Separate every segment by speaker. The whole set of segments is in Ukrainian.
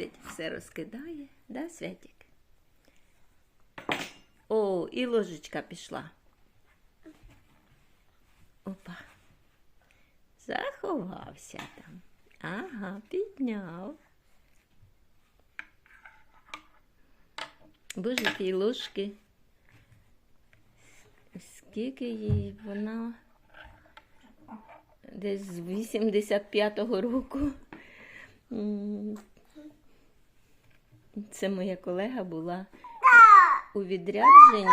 Speaker 1: Святик все розкидає, да, Святик? О, і ложечка пішла. Опа. Заховався там. Ага, підняв. Боже, ті ложки. Скільки їй вона десь з 85-го року. Це моя колега була у відрядженні.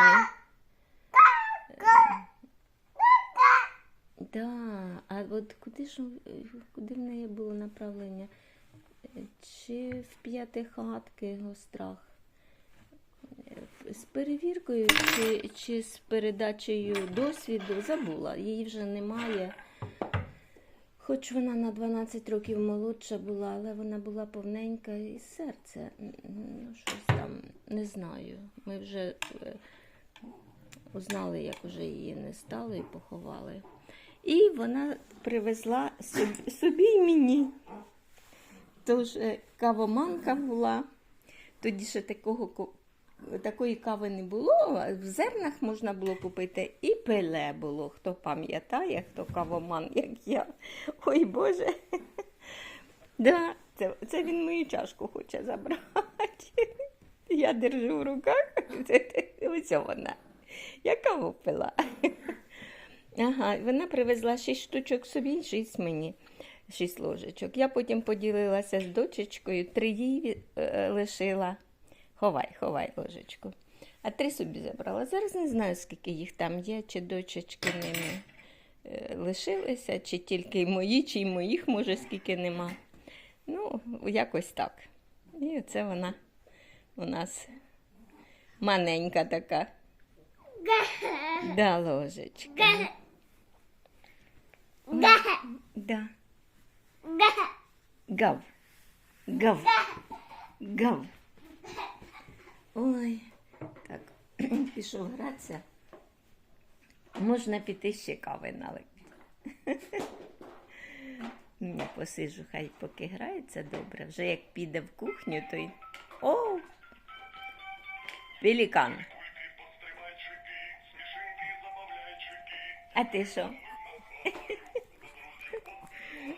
Speaker 1: Да, а от куди ж куди в неї було направлення? Чи в п'ятихатки гострах? З перевіркою чи, чи з передачею досвіду забула. Її вже немає. Хоч вона на 12 років молодша була, але вона була повненька і серце. Ну, щось там не знаю. Ми вже е, узнали, як вже її не стало і поховали. І вона привезла собі, собі й мені. Тож е, кавоманка була. Тоді ще такого, ко- такої кави не було. В зернах можна було купити і пеле було. Хто пам'ятає, хто кавоман, як я. Ой Боже. Да, це, це він мою чашку хоче забрати. Я держу в руках. Ось вона. Я каву пила. Ага, вона привезла шість штучок собі, шість мені, шість ложечок. Я потім поділилася з дочечкою, три їй е, лишила. Ховай, ховай ложечку. А три собі забрала. Зараз не знаю, скільки їх там є, чи дочечки ними е, лишилися, чи тільки мої, чи й моїх, може, скільки нема. Ну, якось так. І оце вона у нас маленька така. Да, ложечка. Да. Гав. Гав. Гав. Ой, так, пішов гратися. Можна піти ще кави налити. Я посиджу, хай поки грається добре. Вже як піде в кухню, то й. О! Пелікан. А ти що?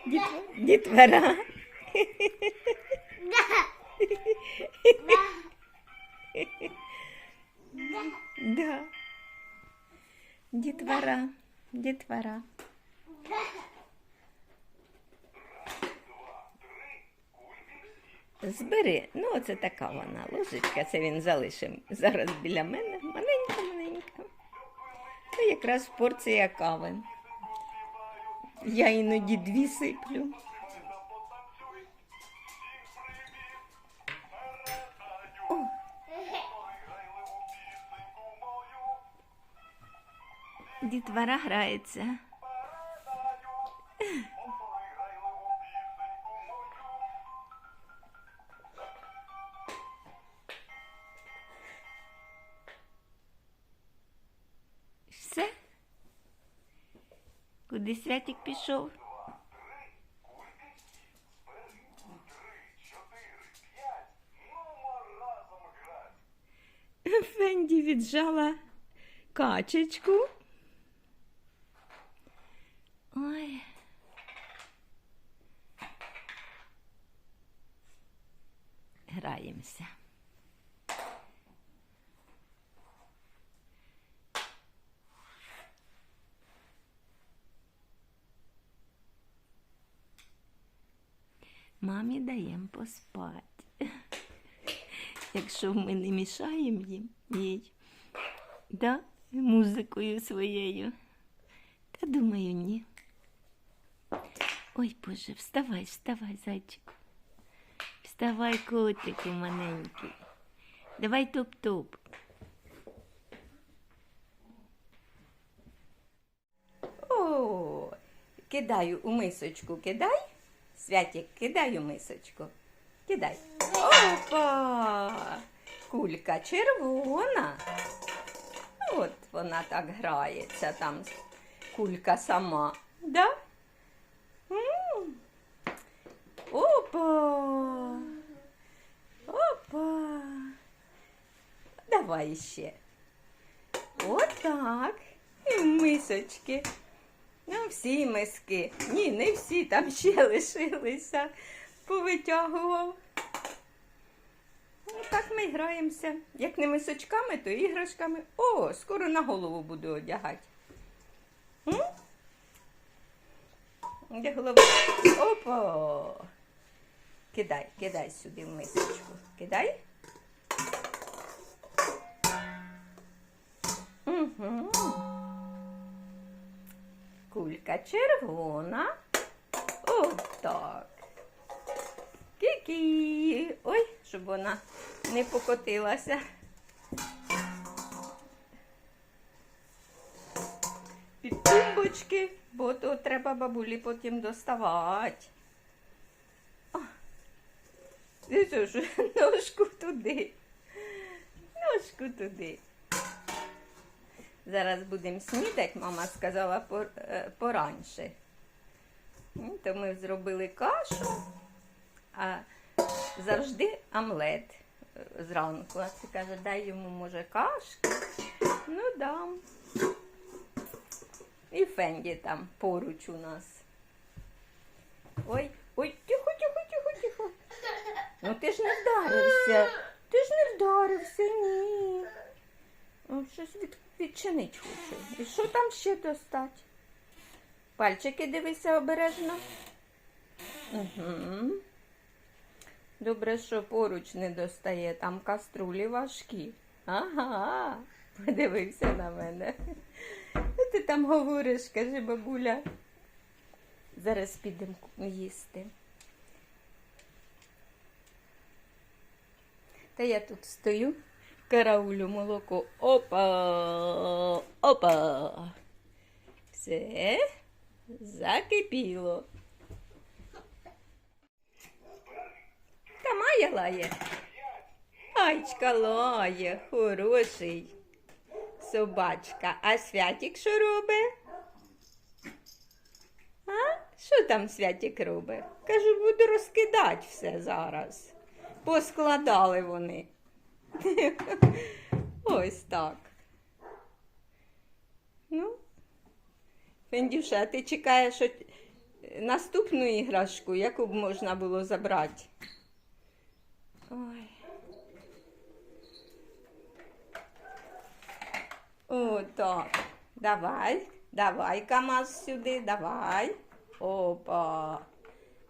Speaker 1: Діт- Дітвора. Да. Дітвора. Дітвора. Збери. Ну, оце така вона ложечка. Це він залишив зараз біля мене. Маленька, маленька. Це якраз порція кави. Я іноді дві сиплю. Дітвора грається. Все? Куди святик пішов? Фенді віджала качечку. Ой. Граємося. Мамі даємо поспати. Якщо ми не мішаємо їм їй, да, музикою своєю. Та думаю, ні. Ой, Боже, вставай, вставай, зайчику. Вставай, котику маленький. Давай топ-топ. О, кидаю у мисочку, кидай. Святік, кидаю у мисочку. Кидай. Опа! Кулька червона. От вона так грається там. Кулька сама. Да? Опа! Опа! Давай ще. так І мисочки. Ну, всі миски. Ні, не всі, там ще лишилися. Повитягував. Ну, так ми граємося. Як не мисочками, то іграшками. О, скоро на голову буду одягати. М? Де голова? Опа! Кидай, кидай сюди в мисочку. Кидай. Угу. Кулька червона. Отак. Кікі. Ой, щоб вона не покотилася. Під тумбочки, бо то треба бабулі потім доставати. О, що ж, ножку туди. Ножку туди. Зараз будемо снідати, мама сказала е, поранше. То ми зробили кашу, а завжди омлет е, зранку. А це каже, дай йому, може, кашки. Ну, дам. І Фенді там поруч у нас. Ой, ой, тихо, тихо, тихо, тихо. Ну ти ж не вдарився. Ти ж не вдарився, ні. О, щось від, відчинить хоче. І що там ще достать? Пальчики дивися обережно. Угу. Добре, що поруч не достає, там каструлі важкі. Ага, подивився на мене. Ти там говориш, каже бабуля. Зараз підемо їсти. Та я тут стою, караулю молоко. Опа! Опа! Все закипіло. Та Майя лає. Айчка лає, хороший собачка. А святік що робить? А? Що там святік робить? Кажу, буду розкидати все зараз. Поскладали вони. Ось так. Ну, Фендюша, ти чекаєш наступну іграшку, яку б можна було забрати? Ой. О, так. Давай, давай, КамАЗ сюди, давай. Опа.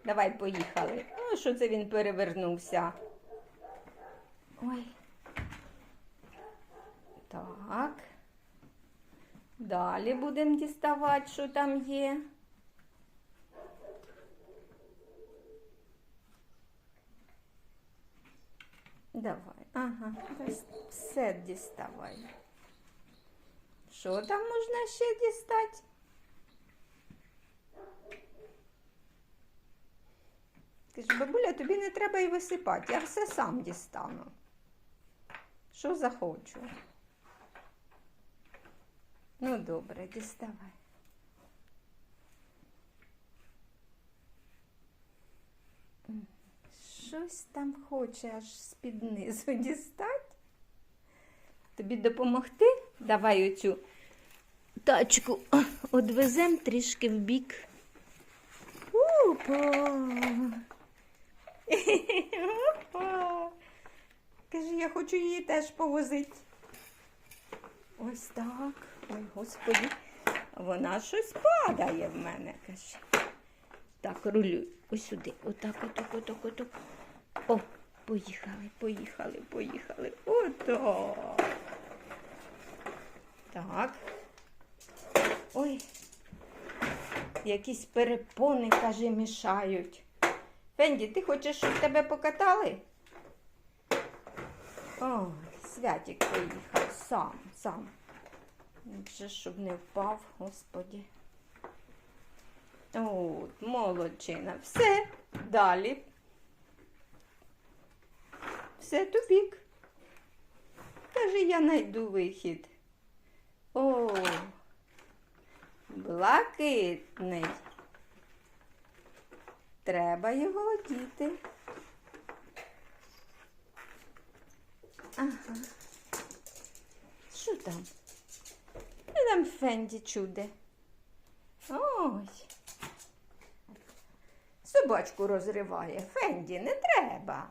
Speaker 1: Давай, поїхали. Ну, що це він перевернувся? Ой. Так. Далі будемо діставати, що там є. Давай. Ага, все діставай. Що там можна ще дістати? Ти ж, бабуля, тобі не треба і висипати, я все сам дістану. Що захочу. Ну, добре, діставай. Щось там хоче аж з-під низу дістати. Тобі допомогти? Давай оцю тачку одвезем трішки в бік. Опа. Опа. Каже, я хочу її теж повозити. Ось так. Ой, господи, вона щось падає в мене. Так, рулюй. Ось сюди. Отак, отак, отак, отак. О, поїхали, поїхали, поїхали. Отак. Так. Ой. Якісь перепони, каже, мішають. Фенді, ти хочеш, щоб тебе покатали? Ой, Святік поїхав сам, сам. Вже щоб не впав, господі. От, молодчина. Все, далі. Все тупік. Каже, я найду вихід. О, блакитний. Треба його одіти. Ага. Що там Фенді чуде? Ой. Собачку розриває. Фенді, не треба.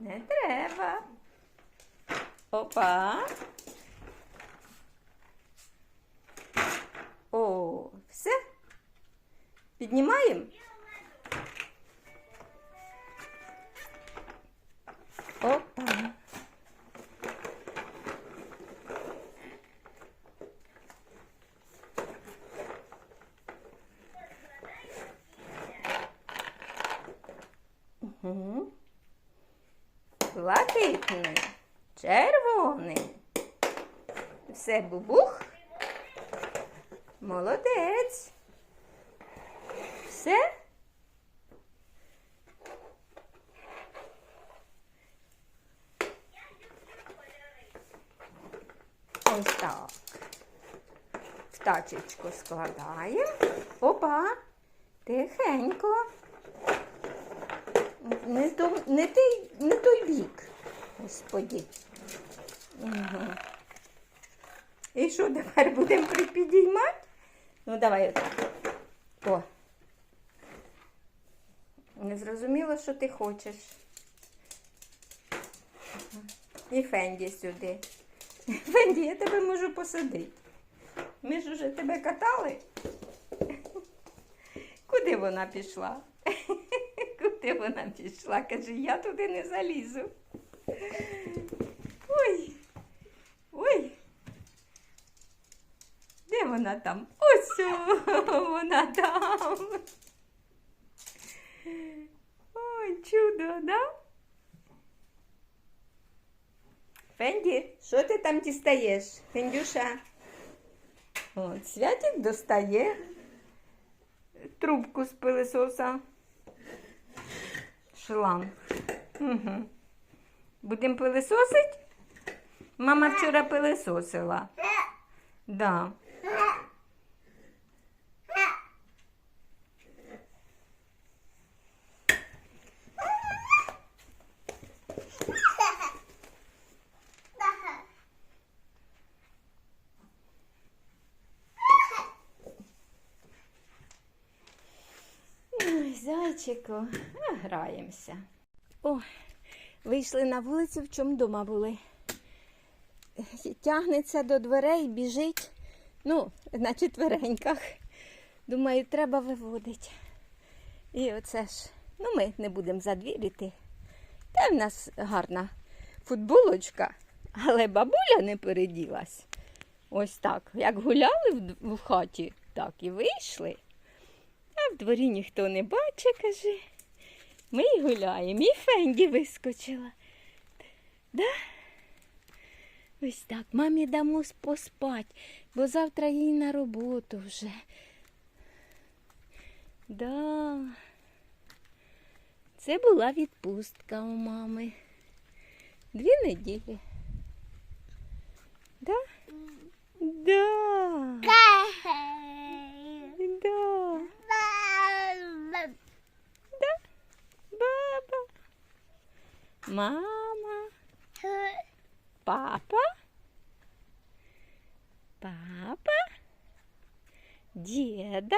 Speaker 1: Не треба. Опа. О, все. Піднімаємо? Угу. Блакитний, червоний. Все бубух. Молодець. Все? Ось так. В тачечку складаємо. Опа. Тихенько. Не, то, не, той, не той бік. Господі. Угу. І що тепер будемо припідіймати? Ну, давай отак. О. Не зрозуміло, що ти хочеш. І Фенді сюди. Фенді, я тебе можу посадити. Ми ж уже тебе катали. Куди вона пішла? Куди вона пішла? Каже, я туди не залізу. Ой. Ой. Де вона там? Ось вона там. Ой, чудо, да? Фенді, що ти там дістаєш? Фендюша? От, Святик достає трубку з пилисоса. Шланг. Угу. Будемо пилисосить? Мама вчора пилисосила. Да. Ой, граємося. О, вийшли на вулицю, в чому дома були. Тягнеться до дверей, біжить. Ну, на четвереньках. Думаю, треба виводити. І оце ж, ну ми не будемо задвірити. Та в нас гарна футболочка, але бабуля не переділась. Ось так. Як гуляли в хаті, так і вийшли. В дворі ніхто не бачить, каже. Ми й гуляємо. І Фенді вискочила. Да? Ось так. Мамі дамо поспать, бо завтра їй на роботу вже. Да. Це була відпустка у мами. Дві неділі. Да. Да. Да. Мама. Папа. Папа. Деда.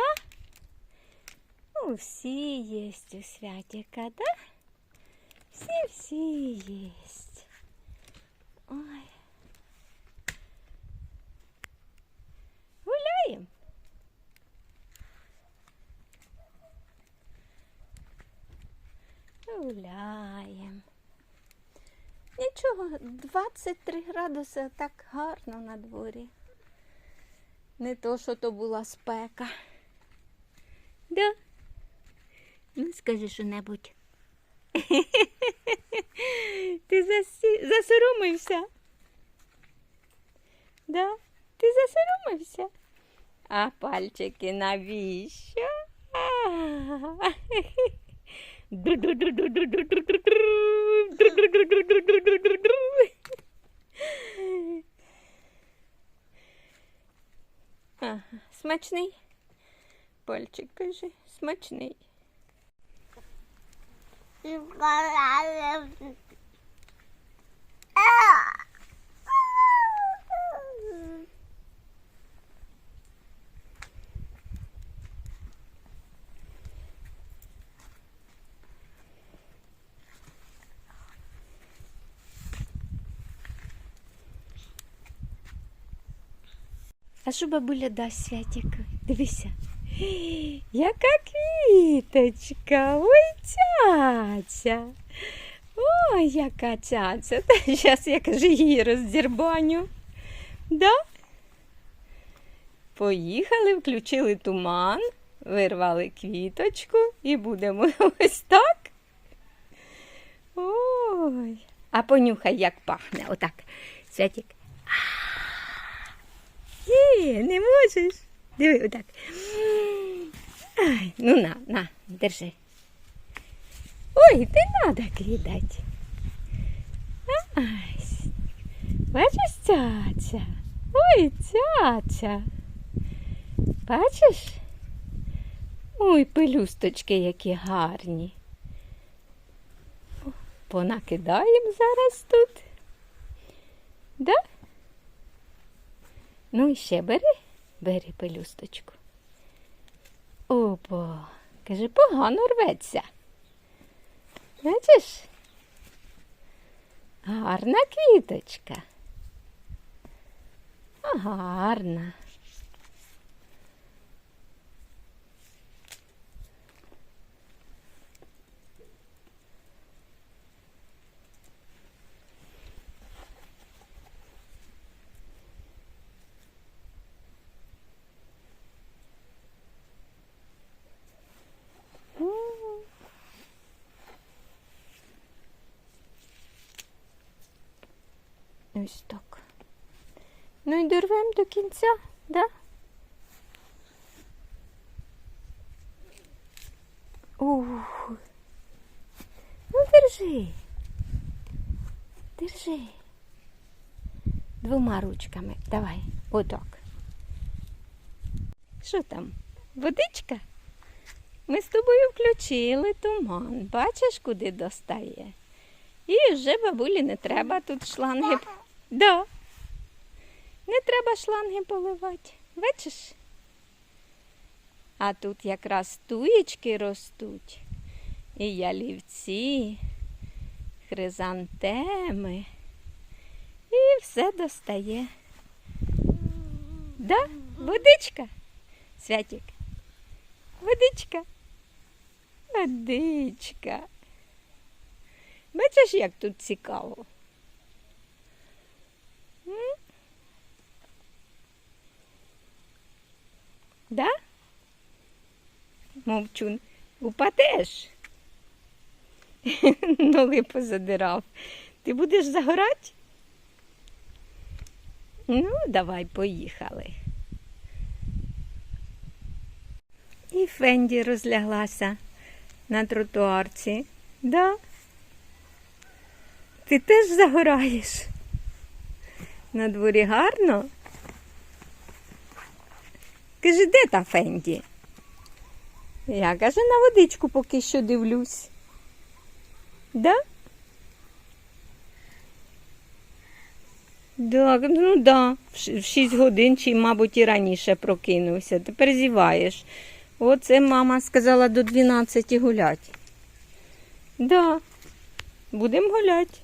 Speaker 1: Ну, всі есть у Святика, да? Все-все есть. Ой. Нічого, 23 градуси так гарно на дворі. Не то, що то була спека. Да? Ну, скажи що-небудь. Ти засі... засоромився? Да? Ти засоромився? А пальчики навіщо? А. Смачний. Пальчик каже, смачний. А що бабуля дасть святик? Дивися. Яка квіточка, ой цяця. Ой, яка цяця. Зараз я кажу її роздірбаню. Да? Поїхали, включили туман, вирвали квіточку і будемо ось так. Ой. А понюхай, як пахне. Отак. Святик. Ні, не можеш. Диви, отак. Ай, ну на, на, держи. Ой, надо кидати. Ай, бачиш цяця? Ой, цяця. Бачиш? Ой, пелюсточки які гарні. Понакидаємо зараз тут. Да? Ну і ще бери, бери пелюсточку. Опа, каже, погано рветься. Бачиш? Гарна квіточка. Гарна. Ось так. Ну і дорвемо до кінця, да? Ух. Ну, держи. Держи. Двома ручками. Давай, отак. Що там? Водичка? Ми з тобою включили туман. Бачиш, куди достає? І вже бабулі не треба тут шланги. Да. Не треба шланги поливати. Бачиш? А тут якраз туєчки ростуть. І ялівці, хризантеми. І все достає. Да? Водичка? Святік. Водичка. Водичка. Бачиш, як тут цікаво? М? Да? Мовчун, упадеш. Ноги позадирав. Ти будеш загорати? Ну, давай, поїхали. І Фенді розляглася на тротуарці. Да? Ти теж загораєш? На дворі гарно? Каже, де та Фенді? Я каже, на водичку поки що дивлюсь. Да? Да, ну да, в 6 годин чи, мабуть, і раніше прокинувся. Тепер зіваєш. Оце мама сказала до 12 гулять. Да, будемо гуляти.